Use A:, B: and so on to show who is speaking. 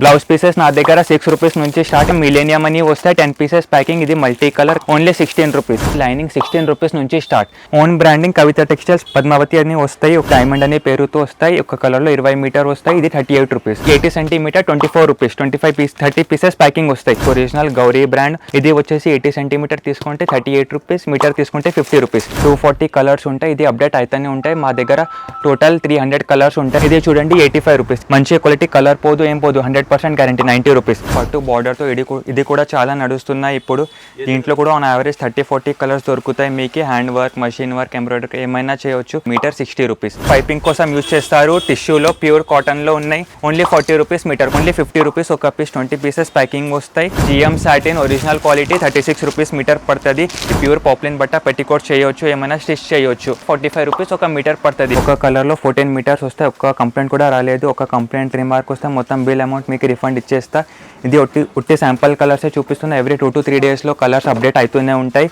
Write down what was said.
A: Blouse pieces నా దగ్గర six rupees నుంచి స్టార్ట్. మిలేనియం అని వస్తాయి టెన్ పీసెస్ ప్యాకింగ్ ఇది multi colour only sixteen rupees lining sixteen rupees నుంచి start own branding Kavitha textiles Padmavathi అని వస్తాయి. ఒక డైమండ్ అనే పేరుతో వస్తాయి. ఒక కలర్లో ఇరవై మీటర్ వస్తాయి. ఇది thirty eight rupees eighty centimetre twenty four rupees twenty five piece thirty pieces packing వస్తాయి. ఒరిజినల్ గౌరీ బ్రాండ్ ఇది వచ్చేసి ఎయిటీ సెంటీమీటర్ తీసుకుంటే థర్టీ ఎయిట్ రూపీస్ మీటర్ తీసుకుంటే fifty rupees two forty colours ఉంటాయి. ఇది అప్డేట్ అయితేనే ఉంటాయి. మా దగ్గర టోటల్ త్రీ హండ్రెడ్ కలర్స్ ఉంటాయి. ఇది చూడండి ఎయిటీ ఫైవ్ రూపీస్ మంచి క్వాలిటీ కలర్ పోదు ఏం పోదు. Hundred percent guarantee ninety rupees పట్టు బార్డర్తో ఇది ఇది కూడా చాలా నడుస్తున్నాయి ఇప్పుడు. దీంట్లో కూడా on average thirty forty colours దొరుకుతాయి మీకు. Hand work machine work embroidery ఏమైనా చేయొచ్చు. మీటర్ సిక్స్టీ రూపీస్ పైపింగ్ కోసం యూజ్ చేస్తారు. టిష్యూలో ప్యూర్ కాటన్లో ఉన్నాయి. Only forty rupees metre only fifty rupees ఒక పీస్ ట్వంటీ పీసెస్ ప్యాకింగ్ వస్తాయి. GM satin original quality thirty six rupees metre పడుతుంది. ప్యూర్ పాప్లిన్ బట్ట పెట్టికోట్ చేయొచ్చు. ఏమైనా స్టిచ్ చేయొచ్చు. ఫార్టీ ఫైవ్ రూపీస్ ఒక మీటర్ పడుతుంది. ఒక కలర్లో ఫోర్టీన్ మీటర్స్ వస్తే ఒక్క కంప్లైంట్ కూడా రాలేదు. ఒక కంప్లైంట్ రిమార్క్ వస్తే మొత్తం బిల్ అమౌంట్ మీకు రిఫండ్ ఇచ్చేస్తా. ఇది ఒట్టి ఉట్టి శాంపుల్ కలర్సే చూపిస్తున్నా ఎవ్రీ టూ టు త్రీ డేస్లో కలర్స్ అప్డేట్ అవుతూనే ఉంటాయి.